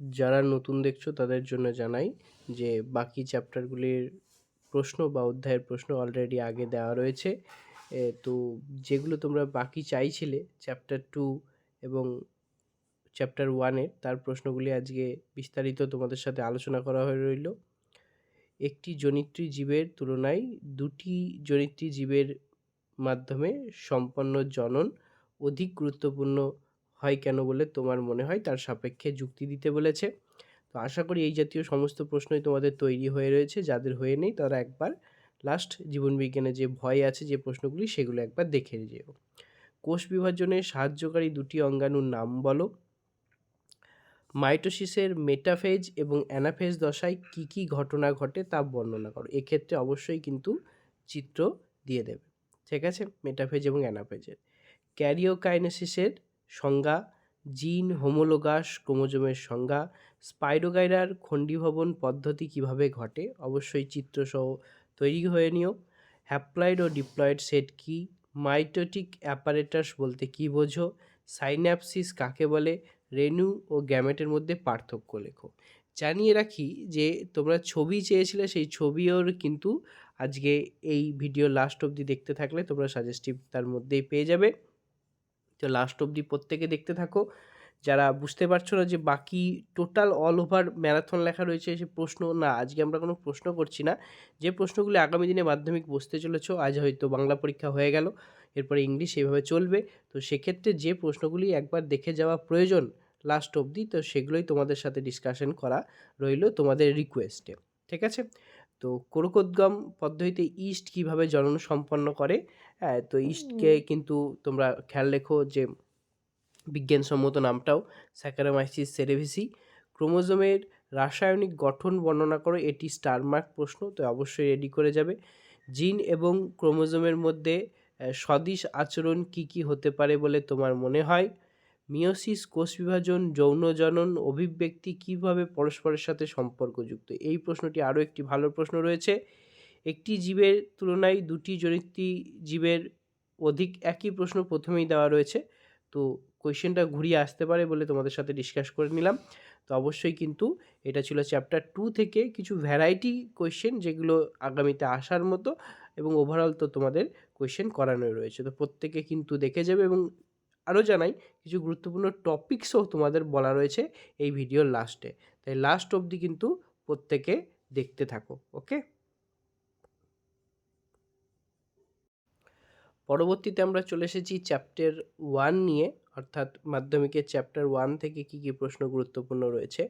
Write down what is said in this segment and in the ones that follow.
যারা নতুন দেখছ তাদের জন্য জানাই যে বাকি চ্যাপ্টারগুলির প্রশ্ন বা অধ্যায়ের প্রশ্ন অলরেডি আগে দেওয়া রয়েছে। তো যেগুলো তোমরা বাকি চাইছিলে চ্যাপ্টার টু এবং চ্যাপ্টার ওয়ানের তার প্রশ্নগুলি আজকে বিস্তারিত তোমাদের সাথে আলোচনা করা হয়ে রইল। একটি জনিত্রী জীবের তুলনায় দুটি জনিত্রী জীবের মাধ্যমে সম্পন্ন জনন অধিক গুরুত্বপূর্ণ হয় কেন বলে তোমার মনে হয়? তার সাপেক্ষে যুক্তি দিতে বলেছে। তো আশা করি এই জাতীয় সমস্ত প্রশ্নই তোমাদের তৈরি হয়ে রয়েছে। যাদের হয়ে নেই তারা একবার লাস্ট জীবনবিজ্ঞানে যে ভয় আছে, যে প্রশ্নগুলি, সেগুলো একবার দেখে যেও। কোষ বিভাজনে সাহায্যকারী দুটি অঙ্গাণুর নাম বলো। মাইটোসিসের মেটাফেজ এবং অ্যানাফেজ দশায় কি কি ঘটনা ঘটে তা বর্ণনা করো। এক্ষেত্রে অবশ্যই কিন্তু চিত্র দিয়ে দেবে। ঠিক আছে? মেটাফেজ এবং অ্যানাফেজের। ক্যারিওকাইনেসিসের সংজ্ঞা, জিন হোমোলোগাস ক্রোমোজোমের সংজ্ঞা স্পাইরোগাইরার খণ্ডীভবন পদ্ধতি কীভাবে ঘটে, অবশ্যই চিত্রসহ তৈরি হয়ে নিও। হ্যাপ্লয়েড ও ডিপ্লয়েড সেট কি? মাইটোটিক অ্যাপারেটাস বলতে কি বোঝো? সাইন্যাপসিস কাকে বলে? রেনু ও গ্যামেটের মধ্যে পার্থক্য লেখো। জানিয়ে রাখি যে, তোমরা ছবি চেয়েছিলে, সেই ছবিওর কিন্তু আজকে এই ভিডিও লাস্ট অবধি দেখতে থাকলে তোমরা সাজেস্টিভ তার মধ্যেই পেয়ে যাবে। তো লাস্ট অবধি প্রত্যেকে দেখতে থাকো। যারা বুঝতে পারছ না যে বাকি টোটাল অল ওভার ম্যারাথন লেখা রয়েছে, সে প্রশ্ন, না, আজকে আমরা কোনো প্রশ্ন করছি না। যে প্রশ্নগুলি আগামী দিনে মাধ্যমিক বসতে চলেছ, আজ হয়তো বাংলা পরীক্ষা হয়ে গেল, এরপরে ইংলিশ এইভাবে চলবে। তো সেক্ষেত্রে যে প্রশ্নগুলি একবার দেখে যাওয়া প্রয়োজন লাস্ট অবধি, তো সেগুলোই তোমাদের সাথে ডিসকাশন করা রইল তোমাদের রিকোয়েস্টে ঠিক আছে? তো কোরকোদ্গম পদ্ধতিতে ইস্ট কীভাবে জনন সম্পন্ন করে? হ্যাঁ তো ইস্টকে কিন্তু তোমরা খেয়াল রেখো যে বিজ্ঞানসম্মত নামটাও স্যাকারামাইসিস সেরেভিসি ক্রোমোজোমের রাসায়নিক গঠন বর্ণনা করো এটি স্টারমার্ক প্রশ্ন তো অবশ্যই রেডি করে যাবে। জিন এবং ক্রোমোজোমের মধ্যে সদিশ আচরণ কি কি হতে পারে বলে তোমার মনে হয়? মিওসিস কোষ বিভাজন যৌন জনন অভিব্যক্তি কীভাবে পরস্পরের সাথে সম্পর্কযুক্ত? এই প্রশ্নটি আরও একটি ভালো প্রশ্ন রয়েছে। একটি জীবের তুলনায় দুটি জনিত্রী জীবের অধিক একই প্রশ্ন প্রথমেই দেওয়া রয়েছে। তো কোয়েশ্চেনটা ঘুরিয়ে আসতে পারে বলে তোমাদের সাথে ডিসকাস করে নিলাম। তো অবশ্যই কিন্তু এটা ছিল চ্যাপ্টার টু থেকে কিছু ভ্যারাইটি কোয়েশ্চেন যেগুলো আগামীতে আসার মতো এবং ওভারঅল তো তোমাদের কোয়েশ্চেন করানোই রয়েছে। তো প্রত্যেকে কিন্তু দেখে যাবে এবং আরও জানাই, কিছু গুরুত্বপূর্ণ টপিকসও তোমাদের বলা রয়েছে এই ভিডিওর লাস্টে তাই লাস্ট অবধি কিন্তু প্রত্যেকে দেখতে থাকো ওকে পরবর্তীতে আমরা চলে এসেছি চ্যাপ্টার ওয়ান নিয়ে, অর্থাৎ মাধ্যমিকের চ্যাপ্টার ওয়ান থেকে কি কি প্রশ্ন গুরুত্বপূর্ণ রয়েছে।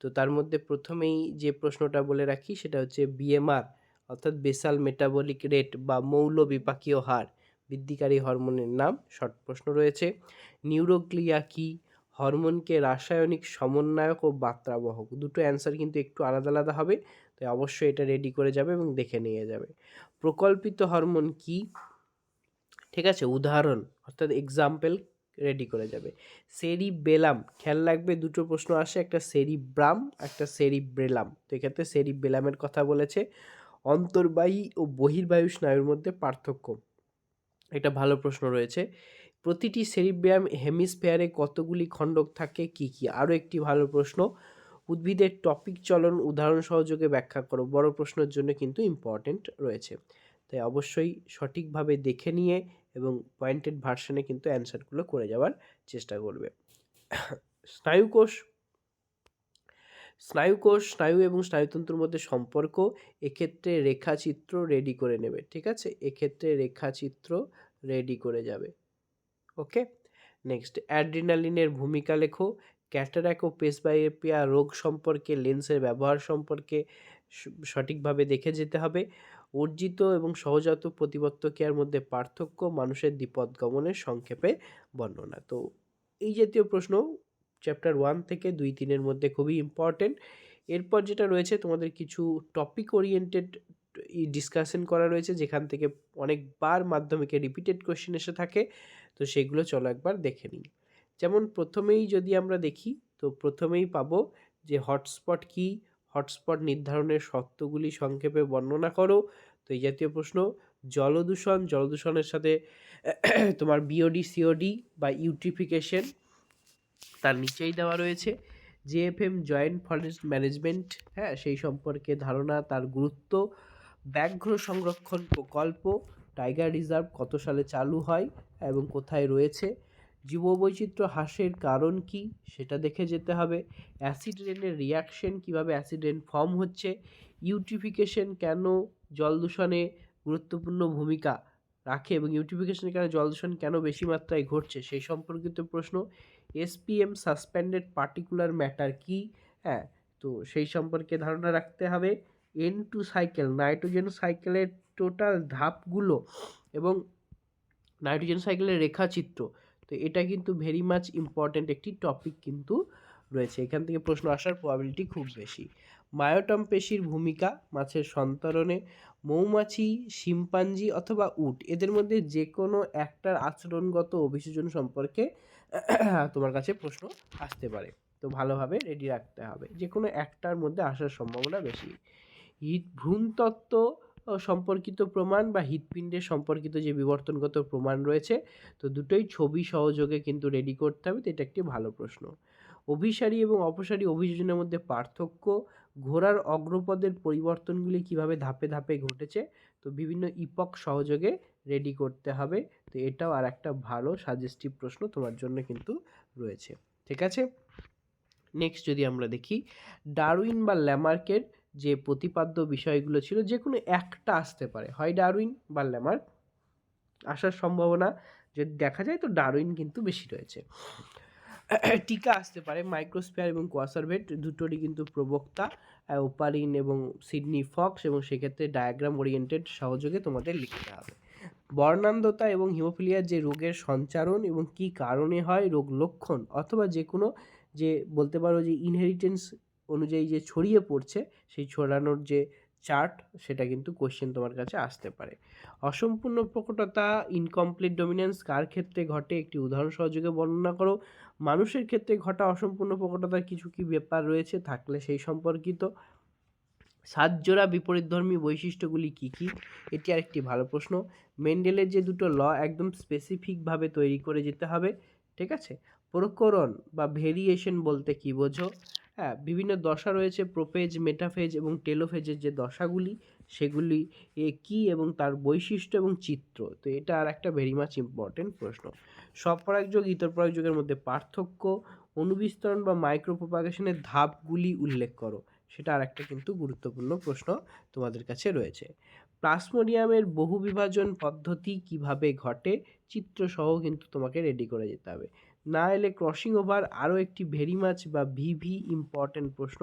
তো তার মধ্যে প্রথমেই যে প্রশ্নটা বলে রাখি সেটা হচ্ছে বিএমআর অর্থাৎ বেসাল মেটাবলিক রেট বা মৌল বিপাকীয় হার, বৃদ্ধিকারী হরমোনের নাম, শর্ট প্রশ্ন রয়েছে। নিউরোক্লিয়া কি, হরমোনকে রাসায়নিক সমন্বয়ক ও বার্তাবহক দুটো অ্যান্সার কিন্তু একটু আলাদা আলাদা হবে, তাই অবশ্যই এটা রেডি করে যাবে এবং দেখে নিয়ে যাবে। প্রকল্পিত হরমোন কি ঠিক আছে? উদাহরণ, অর্থাৎ এক্সাম্পল রেডি করে যাবে। সেরি বেলাম খেয়াল রাখবে দুটো প্রশ্ন আসে, একটা সেরি ব্রাম একটা সেরি ব্রেলাম তো এক্ষেত্রে সেরি বেলামের কথা বলেছে। অন্তর্বাহী ও বহির্বায়ু স্নায়ুর মধ্যে পার্থক্য। এটা ভালো প্রশ্ন রয়েছে। প্রতিটি সেরিব্রাম হেমিস্ফেয়ারে কতগুলি খণ্ডক থাকে, কি কি? আরও একটি ভালো প্রশ্ন। উদ্ভিদের টপিক চলন উদাহরণ সহযোগে ব্যাখ্যা করো। বড় প্রশ্নের জন্য কিন্তু ইম্পর্টেন্ট রয়েছে। তাই অবশ্যই সঠিকভাবে দেখে নিয়ে এবং পয়েন্টেড ভার্সনে কিন্তু অ্যান্সারগুলো করে যাওয়ার চেষ্টা করবে। স্নায়ুকোষ স্নায়ুকোষ স্নায়ু এবং স্নায়ুতন্ত্রের মধ্যে সম্পর্ক এক্ষেত্রে রেখাচিত্র রেডি করে নেবে, ঠিক আছে? এক্ষেত্রে রেখাচিত্র রেডি করে যাবে। ওকে নেক্সট অ্যাড্রিনালিনের ভূমিকা লেখো। ক্যাটারাক ও পেসবাইপিয়া রোগ সম্পর্কে লেন্সের ব্যবহার সম্পর্কে সঠিকভাবে দেখে যেতে হবে। অর্জিত এবং সহজাত প্রতিবত্ত ক্রিয়ার মধ্যে পার্থক্য মানুষের বিপদ গমনের সংক্ষেপে বর্ণনা। তো এই জাতীয় প্রশ্ন চ্যাপ্টার ওয়ান থেকে দুই তিনের মধ্যে খুবই ইম্পর্টেন্ট এরপর যেটা রয়েছে, তোমাদের কিছু টপিক ওরিয়েন্টেড ডিসকাশন করা রয়েছে, যেখান থেকে অনেকবার মাধ্যমিকে রিপিটেড কোয়েশ্চেন এসে থাকে। তো সেগুলো চলো একবার দেখে নিই। যেমন প্রথমেই যদি আমরা দেখি, তো প্রথমেই পাবো যে হটস্পট কি? হটস্পট নির্ধারণের শর্তগুলি সংক্ষেপে বর্ণনা করো। তো এই জাতীয় প্রশ্ন, জলদূষণ, জলদূষণের সাথে তোমার বিওডি সিওডি বা ইউট্রিফিকেশন তার নিচেই দেওয়া রয়েছে। জেএফএম জয়েন্ট ফরেস্ট ম্যানেজমেন্ট হ্যাঁ সেই সম্পর্কে ধারণা, তার গুরুত্ব, ব্যাঘ্র সংরক্ষণ প্রকল্প, টাইগার রিজার্ভ কত সালে চালু হয় এবং কোথায় রয়েছে জীববৈচিত্র্য হ্রাসের কারণ কি সেটা দেখে যেতে হবে। অ্যাসিড রিয়াকশন কীভাবে অ্যাসিড ফর্ম হচ্ছে ইউট্রিফিকেশন কেন জল দূষণে গুরুত্বপূর্ণ ভূমিকা রাখে এবং ইউট্রিফিকেশনের কারণে জল দূষণ কেন বেশি মাত্রায় ঘটছে সেই সম্পর্কিত প্রশ্ন। এসপিএম সাসপেন্ডেড পার্টিকুলার ম্যাটার কি? হ্যাঁ তো সেই সম্পর্কে ধারণা রাখতে হবে। এন টু সাইকেল নাইট্রোজেন সাইকেলের টোটাল ধাপগুলো এবং নাইট্রোজেন সাইকেলের রেখাচিত্র। তো এটা কিন্তু ভেরি মাচ ইম্পর্ট্যান্ট একটি টপিক কিন্তু রয়েছে। এখান থেকে প্রশ্ন আসার প্রবাবিলিটি খুব বেশি। মায়োটম পেশির ভূমিকা, মাছের সন্তরণে, মৌমাছি, শিম্পাঞ্জি অথবা উট, এদের মধ্যে যে কোনো একটার আচরণগত অভিযোজন সম্পর্কে তোমার কাছে প্রশ্ন আসতে পারে। তো ভালোভাবে রেডি রাখতে হবে। যে কোনো একটার মধ্যে আসার সম্ভাবনা বেশি। ভ্রূণতত্ত্ব সম্পর্কিত প্রমাণ বা হৃৎপিণ্ডের সম্পর্কিত যে বিবর্তনগত প্রমাণ রয়েছে, তো দুটোই ছবি সহযোগে কিন্তু রেডি করতে হবে, তো এটা একটি ভালো প্রশ্ন। অভিসারী এবং অপসারী অভিযোজনের মধ্যে পার্থক্য, ঘোড়ার অগ্রপদের পরিবর্তনগুলি কীভাবে ধাপে ধাপে ঘটেছে, তো বিভিন্ন ইপক সহযোগে রেডি করতে হবে, তো এটাও আর একটা ভালো সাজেস্টিভ প্রশ্ন তোমার জন্য কিন্তু রয়েছে। ঠিক আছে? নেক্সট যদি আমরা দেখি, ডারউইন বা ল্যামার্কের যে প্রতিপাদ্য বিষয়গুলো ছিল যে কোনো একটা আসতে পারে। হয় ডারউইন বা ল্যামার্ক আসার সম্ভাবনা যদি দেখা যায় তো ডারউইন কিন্তু বেশি রয়েছে। টিকা আসতে পারে মাইক্রোস্পিয়ার এবং কোয়াসারভেট দুটোরই কিন্তু প্রবক্তা, ওপারিন এবং সিডনি ফক্স এবং সেক্ষেত্রে ডায়াগ্রাম ওরিয়েন্টেড সহযোগে তোমাদের লিখতে হবে। বর্ণান্ধতা এবং হিমোফিলিয়ার যে রোগের সঞ্চারণ এবং কি কারণে হয়, রোগ লক্ষণ অথবা যে কোনো যে বলতে পারো যে ইনহেরিটেন্স অনুযায়ী যে ছড়িয়ে পড়ছে, সেই ছড়ানোর যে চার্ট সেটা কিন্তু কোশ্চেন তোমার কাছে আসতে পারে। অসম্পূর্ণ প্রকটতা ইনকমপ্লিট ডমিনেন্স কার ক্ষেত্রে ঘটে? একটি উদাহরণ সহযোগে বর্ণনা করো। মানুষের ক্ষেত্রে ঘটা অসম্পূর্ণ প্রকটতার কিছু কি ব্যাপার রয়েছে? থাকলে সেই সম্পর্কিত। সাতজোড়া বিপরীতধর্মী বৈশিষ্ট্যগুলি কী কী? এটি আরেকটি ভালো প্রশ্ন। মেন্ডেলের যে দুটো ল, একদম স্পেসিফিকভাবে তৈরি করে যেতে হবে, ঠিক আছে? প্রকরণ বা ভেরিয়েশন বলতে কী বোঝো? হ্যাঁ বিভিন্ন দশা রয়েছে প্রোফেজ মেটাফেজ এবং টেলোফেজের যে দশাগুলি, সেগুলি কী এবং তার বৈশিষ্ট্য এবং চিত্র? তো এটা আর একটা ভেরি মাচ ইম্পর্টেন্ট প্রশ্ন। স্বপরাগযোগ ইতর পরাগযোগের মধ্যে পার্থক্য, অনুবিস্তরণ বা মাইক্রোপ্রোপাগেশনের ধাপগুলি উল্লেখ করো। সেটা আর একটা কিন্তু গুরুত্বপূর্ণ প্রশ্ন তোমাদের কাছে রয়েছে। প্লাসমোডিয়ামের বহু বিভাজন পদ্ধতি কীভাবে ঘটে চিত্রসহ কিন্তু তোমাকে রেডি করে যেতে হবে। না এলে ক্রসিং ওভার আরও একটি ভেরি মাছ বা ভিভি ইম্পর্টেন্ট প্রশ্ন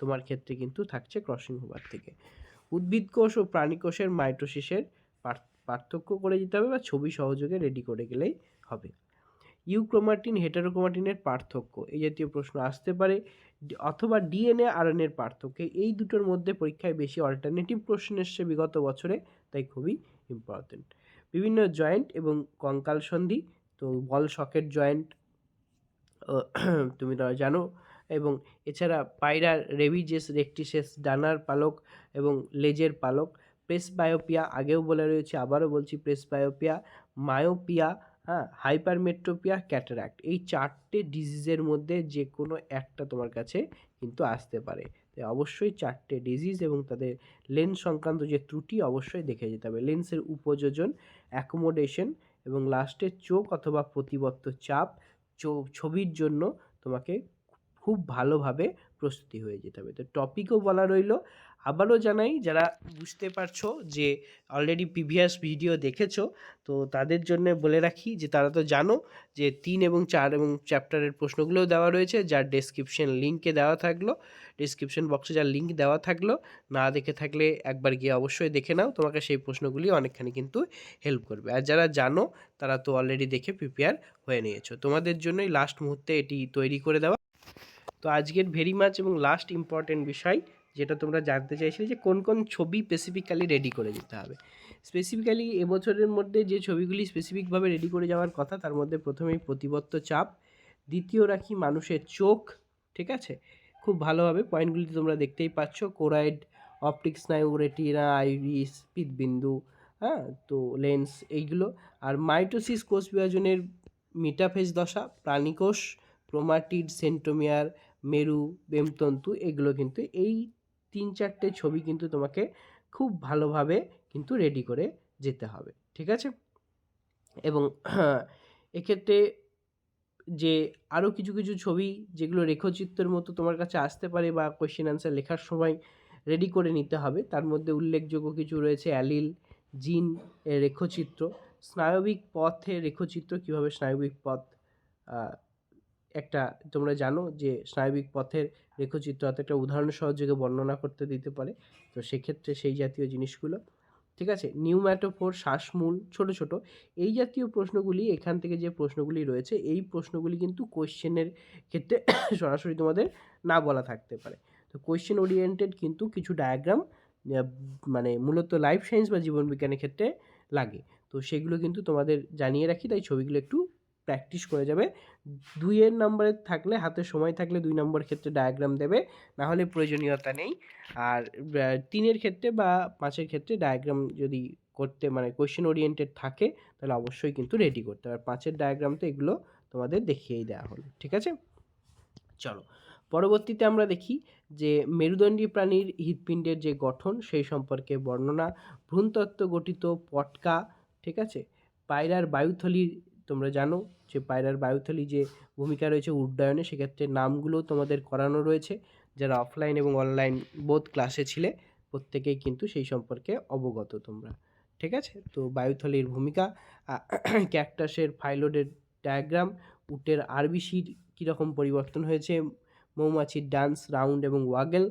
তোমার ক্ষেত্রে কিন্তু থাকছে ক্রসিং ওভার থেকে। উদ্ভিদ কোষ ও প্রাণী কোষের মাইটোসিসের পার্থক্য করে দিতে হবে বা ছবি সহযোগে রেডি করে গেলেই হবে। ইউক্রোমাটিন হেটারোক্রোমাটিনের পার্থক্য এই জাতীয় প্রশ্ন আসতে পারে। অথবা ডিএনএ আরএনএর পার্থক্য এই দুটোর মধ্যে পরীক্ষায় বেশি অল্টারনেটিভ কোশ্চেন এসছে বিগত বছরে, তাই খুবই ইম্পর্টেন্ট বিভিন্ন জয়েন্ট এবং কঙ্কাল সন্ধি, তো বল সকেট জয়েন্ট তুমি জানো। এবং এছাড়া পায়রার রেভিজেস রেকটিসেস, ডানার পালক এবং লেজের পালক প্রেস বায়োপিয়া আগেও বলে রয়েছে, আবারও বলছি প্রেস বায়োপিয়া মায়োপিয়া হ্যাঁ হাইপারমেট্রোপিয়া, ক্যাটারাক্ট। এই চারটে ডিজিজের মধ্যে যে কোনো একটা তোমার কাছে কিন্তু আসতে পারে। তাই অবশ্যই চারটে ডিজিজ এবং তাদের লেন্স সংক্রান্ত যে ত্রুটি অবশ্যই দেখে যেতে হবে। লেন্সের উপযোজন, অ্যাকোমোডেশন এবং লাস্টে চোখ অথবা প্রতিবত্ত চাপ ছবির জন্য তোমাকে খুব ভালোভাবে প্রস্তুতি হয়ে যেতে হবে। তো টপিকও বলা রইল। আবারও জানাই, যারা বুঝতে পারছ যে অলরেডি প্রিভিয়াস ভিডিও দেখেছ, তো তাদের জন্য বলে রাখি যে তারা তো জানো যে তিন এবং চার এবং চ্যাপ্টারের প্রশ্নগুলোও দেওয়া রয়েছে, যার ডেসক্রিপশন লিঙ্কে দেওয়া থাকল। ডিসক্রিপশন বক্সে যার লিঙ্ক দেওয়া থাকল, না দেখে থাকলে একবার গিয়ে অবশ্যই দেখে নাও, তোমাকে সেই প্রশ্নগুলি অনেকখানি কিন্তু হেল্প করবে। আর যারা জানো, তারা তো অলরেডি দেখে প্রিপেয়ার হয়ে নিয়েছো। তোমাদের জন্যই লাস্ট মুহূর্তে এটি তৈরি করে দেওয়া। তো আজকের ভেরি মাচ এবং লাস্ট ইম্পর্টেন্ট বিষয় যেটা তোমরা জানতে চাইছিলে যে কোন কোন ছবি স্পেসিফিক্যালি রেডি করে যেতে হবে। স্পেসিফিক্যালি এবছরের মধ্যে যে ছবিগুলি স্পেসিফিকভাবে রেডি করে যাওয়ার কথা, তার মধ্যে প্রথমেই প্রতিবত্ত চাপ, দ্বিতীয় রাখি মানুষের চোখ, ঠিক আছে? খুব ভালোভাবে পয়েন্টগুলি তোমরা দেখতেই পাচ্ছ কোরাইড অপটিক স্নায়ু রেটিনা আইরিস পিতবিন্দু হ্যাঁ? তো লেন্স এইগুলো। আর মাইটোসিস কোষ বিভাজনের মিটাফেজ দশা, প্রাণীকোষ ক্রোমাটিড সেন্টোমিয়ার মেরু, বেমতন্তু, এগুলো কিন্তু এই তিন চারটে ছবি কিন্তু তোমাকে খুব ভালোভাবে কিন্তু রেডি করে যেতে হবে, ঠিক আছে? এবং এক্ষেত্রে যে আরও কিছু কিছু ছবি যেগুলো রেখচিত্রের মতো তোমার কাছে আসতে পারে বা কোয়েশ্চেন অ্যান্সার লেখার সময় রেডি করে নিতে হবে, তার মধ্যে উল্লেখযোগ্য কিছু রয়েছে অ্যালিল, জিন রেখচিত্র, স্নায়বিক পথে রেখচিত্র, কীভাবে স্নায়বিক পথ একটা তোমরা জানো যে স্নায়বিক পথের রেখচিত্র অর্থাৎ একটা উদাহরণ সহযোগে বর্ণনা করতে দিতে পারে। তো সেক্ষেত্রে সেই জাতীয় জিনিসগুলো, ঠিক আছে? নিউম্যাটোফোর শ্বাসমূল ছোট ছোট। এই জাতীয় প্রশ্নগুলি, এখান থেকে যে প্রশ্নগুলি রয়েছে, এই প্রশ্নগুলি কিন্তু কোয়েশ্চেনের ক্ষেত্রে সরাসরি তোমাদের না বলা থাকতে পারে। তো কোয়েশ্চেন ওরিয়েন্টেড কিন্তু কিছু ডায়াগ্রাম মানে মূলত লাইফ সায়েন্স বা জীবন বিজ্ঞানের ক্ষেত্রে লাগে। তো সেগুলো কিন্তু তোমাদের জানিয়ে রাখি, তাই ছবিগুলো একটু প্র্যাকটিস করে যাবে। দুইয়ের নম্বরে থাকলে, হাতে সময় থাকলে দুই নম্বর ক্ষেত্রে ডায়াগ্রাম দেবে, না হলে প্রয়োজনীয়তা নেই। আর তিনের ক্ষেত্রে বা পাঁচের ক্ষেত্রে ডায়াগ্রাম যদি করতে মানে কোয়েশ্চেন ওরিয়েন্টেড থাকে, তাহলে অবশ্যই কিন্তু রেডি করতে হবে। পাঁচের ডায়াগ্রাম তো এগুলো তোমাদের দেখিয়েই দেওয়া হলো, ঠিক আছে? চলো, পরবর্তীতে আমরা দেখি যে মেরুদণ্ডী প্রাণীর হৃৎপিণ্ডের যে গঠন, সেই সম্পর্কে বর্ণনা, ভ্রূণতত্ত্ব গঠিত পটকা, ঠিক আছে? পায়রার বায়ুথলির তোমরা জানো যে পায়রার বায়ুথলি যে ভূমিকা রয়েছে উড্ডয়নে, সেক্ষেত্রে নামগুলো তোমাদের করানো রয়েছে। যারা অফলাইন এবং অনলাইন বোধ ক্লাসে ছিলে, প্রত্যেকেই কিন্তু সেই সম্পর্কে অবগত তোমরা। ঠিক আছে? তো বায়ুথলির ভূমিকা ক্যাকটাসের ফাইলোডের ডায়াগ্রাম উটের আরবিসির কীরকম পরিবর্তন হয়েছে, মৌমাছির ডান্স রাউন্ড এবং ওয়াগেল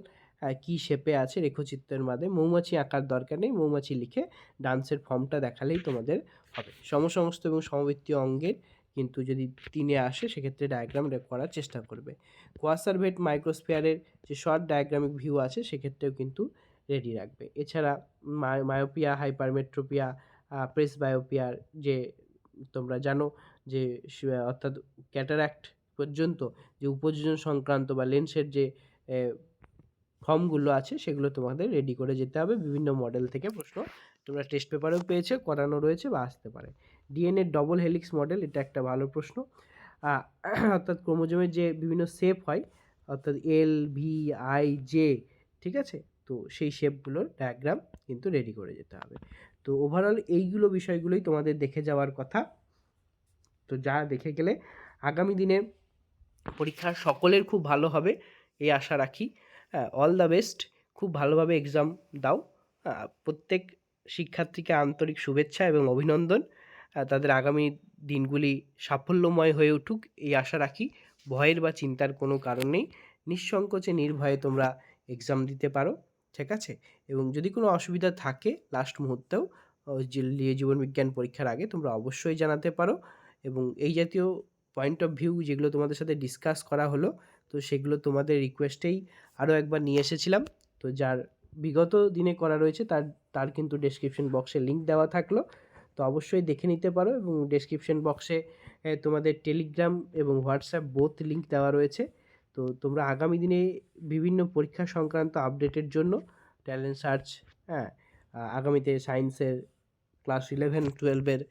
কী শেপে আছে রেখচিত্রের মাধ্যমে মৌমাছি আঁকার দরকার নেই, মৌমাছি লিখে ডান্সের ফর্মটা দেখালেই তোমাদের হবে। সমসমস্ত এবং সমবৃত্তীয় অঙ্গের কিন্তু যদি তিনে আসে, সেক্ষেত্রে ডায়াগ্রাম করার চেষ্টা করবে। কোয়াসারভেট মাইক্রোস্ফিয়ারের যে শর্ট ডায়াগ্রামিক ভিউ আছে, সেক্ষেত্রেও কিন্তু রেডি রাখবে। এছাড়া মায়োপিয়া হাইপারমেট্রোপিয়া প্রেস বায়োপিয়ার যে তোমরা জানো যে অর্থাৎ ক্যাটারাক্ট পর্যন্ত যে উপযোজন সংক্রান্ত বা লেন্সের যে ফর্মগুলো আছে, সেগুলো তোমাদের রেডি করে যেতে হবে। বিভিন্ন মডেল থেকে প্রশ্ন তোমরা টেস্ট পেপারেও পেয়েছ, করানো রয়েছে বা আসতে পারে। ডিএনএ ডবল হেলিক্স মডেল এটা একটা ভালো প্রশ্ন। অর্থাৎ ক্রোমোজোমের যে বিভিন্ন শেপ হয়, অর্থাৎ এল ভি আই জে ঠিক আছে? তো সেই শেপগুলোর ডায়াগ্রাম কিন্তু রেডি করে যেতে হবে। তো ওভারঅল এইগুলো বিষয়গুলোই তোমাদের দেখে যাওয়ার কথা। তো যা দেখে গেলে আগামী দিনে পরীক্ষা সকলের খুব ভালো হবে, এই আশা রাখি। অল দ্য বেস্ট খুব ভালোভাবে এক্সাম দাও। প্রত্যেক শিক্ষার্থীকে আন্তরিক শুভেচ্ছা এবং অভিনন্দন। তাদের আগামী দিনগুলি সাফল্যময় হয়ে উঠুক এই আশা রাখি। ভয়ের বা চিন্তার কোনো কারণ নেই। নিঃসংকোচে নির্ভয়ে তোমরা এক্সাম দিতে পারো, ঠিক আছে? এবং যদি কোনো অসুবিধা থাকে লাস্ট মুহূর্তেও জীবন বিজ্ঞান পরীক্ষার আগে তোমরা অবশ্যই জানাতে পারো। এবং এই জাতীয় পয়েন্ট অফ ভিউ যেগুলো তোমাদের সাথে ডিসকাস করা হলো তো সেগুলো তোমাদের রিকোয়েস্টেই আরও একবার নিয়ে এসেছিলাম। তো যার বিগত দিনে করা রয়েছে তার তার কিন্তু ডেসক্রিপশন বক্সে লিঙ্ক দেওয়া থাকল। তো অবশ্যই দেখে নিতে পারো এবং ডেসক্রিপশন বক্সে তোমাদের টেলিগ্রাম এবং হোয়াটসঅ্যাপ বোথ লিঙ্ক দেওয়া রয়েছে। তো তোমরা আগামী দিনে বিভিন্ন পরীক্ষা সংক্রান্ত আপডেটের জন্য ট্যালেন্ট সার্চ হ্যাঁ আগামীতে সায়েন্সের ক্লাস ইলেভেন টুয়েলভের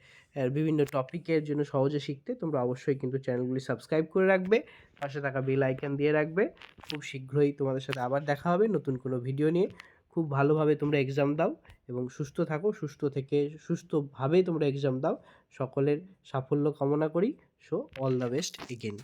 বিভিন্ন টপিকের জন্য সহজে শিখতে তোমরা অবশ্যই কিন্তু চ্যানেলগুলি সাবস্ক্রাইব করে রাখবে, পাশে থাকা বেল আইকন দিয়ে রাখবে। খুব শীঘ্রই তোমাদের সাথে আবার দেখা হবে নতুন কোনো ভিডিও নিয়ে। খুব ভালোভাবে তোমরা এক্সাম দাও এবং সুস্থ থাকো, সুস্থ থেকে, সুস্থভাবে তোমরা এক্সাম দাও। সকলের সাফল্য কামনা করি। So all the best again